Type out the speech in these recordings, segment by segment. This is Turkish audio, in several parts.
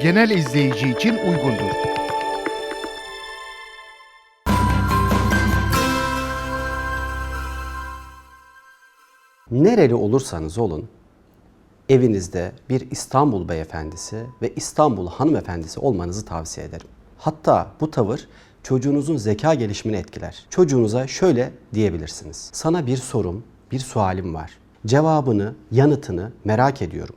genel izleyici için uygundur. Nereli olursanız olun, evinizde bir İstanbul beyefendisi ve İstanbul hanımefendisi olmanızı tavsiye ederim. Hatta bu tavır çocuğunuzun zeka gelişimini etkiler. Çocuğunuza şöyle diyebilirsiniz. Sana bir sorum, bir sualim var. Cevabını, yanıtını merak ediyorum.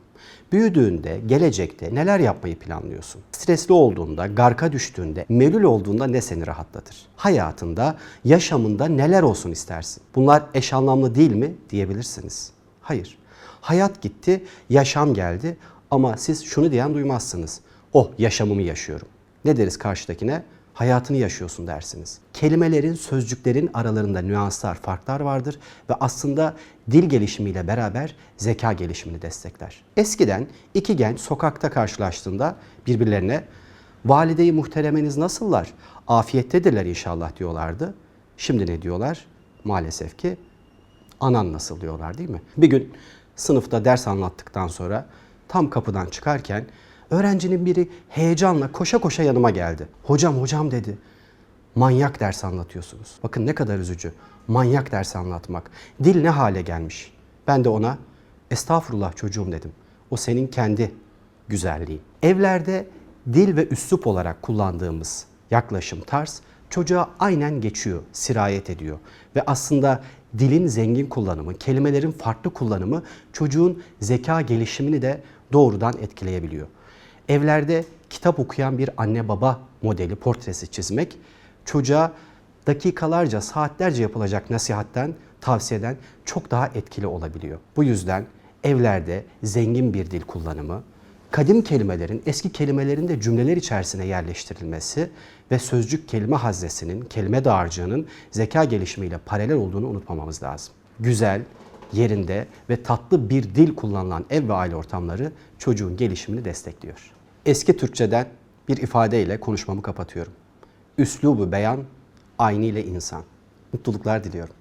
Büyüdüğünde, gelecekte neler yapmayı planlıyorsun? Stresli olduğunda, garka düştüğünde, melul olduğunda ne seni rahatlatır? Hayatında, yaşamında neler olsun istersin? Bunlar eş anlamlı değil mi diyebilirsiniz. Hayır. Hayat gitti, yaşam geldi ama siz şunu diyen duymazsınız. Oh yaşamımı yaşıyorum. Ne deriz karşıdakine? Hayatını yaşıyorsun dersiniz. Kelimelerin, sözcüklerin aralarında nüanslar, farklar vardır ve aslında dil gelişimiyle beraber zeka gelişimini destekler. Eskiden iki genç sokakta karşılaştığında birbirlerine valideyi muhteremeniz nasıllar? Afiyettedirler inşallah diyorlardı. Şimdi ne diyorlar? Maalesef ki anan nasıl diyorlar değil mi? Bir gün sınıfta ders anlattıktan sonra tam kapıdan çıkarken öğrencinin biri heyecanla koşa koşa yanıma geldi. Hocam hocam dedi. Manyak ders anlatıyorsunuz. Bakın ne kadar üzücü. Manyak ders anlatmak. Dil ne hale gelmiş. Ben de ona estağfurullah çocuğum dedim. O senin kendi güzelliğin. Evlerde dil ve üslup olarak kullandığımız yaklaşım tarz çocuğa aynen geçiyor, sirayet ediyor. Ve aslında dilin zengin kullanımı, kelimelerin farklı kullanımı çocuğun zeka gelişimini de doğrudan etkileyebiliyor. Evlerde kitap okuyan bir anne baba modeli portresi çizmek çocuğa dakikalarca, saatlerce yapılacak nasihatten, tavsiyeden çok daha etkili olabiliyor. Bu yüzden evlerde zengin bir dil kullanımı, kadim kelimelerin eski kelimelerin de cümleler içerisine yerleştirilmesi ve sözcük kelime haznesinin, kelime dağarcığının zeka gelişimiyle paralel olduğunu unutmamamız lazım. Güzel, yerinde ve tatlı bir dil kullanılan ev ve aile ortamları çocuğun gelişimini destekliyor. Eski Türkçeden bir ifadeyle konuşmamı kapatıyorum. Üslubu beyan, aynı ile insan. Mutluluklar diliyorum.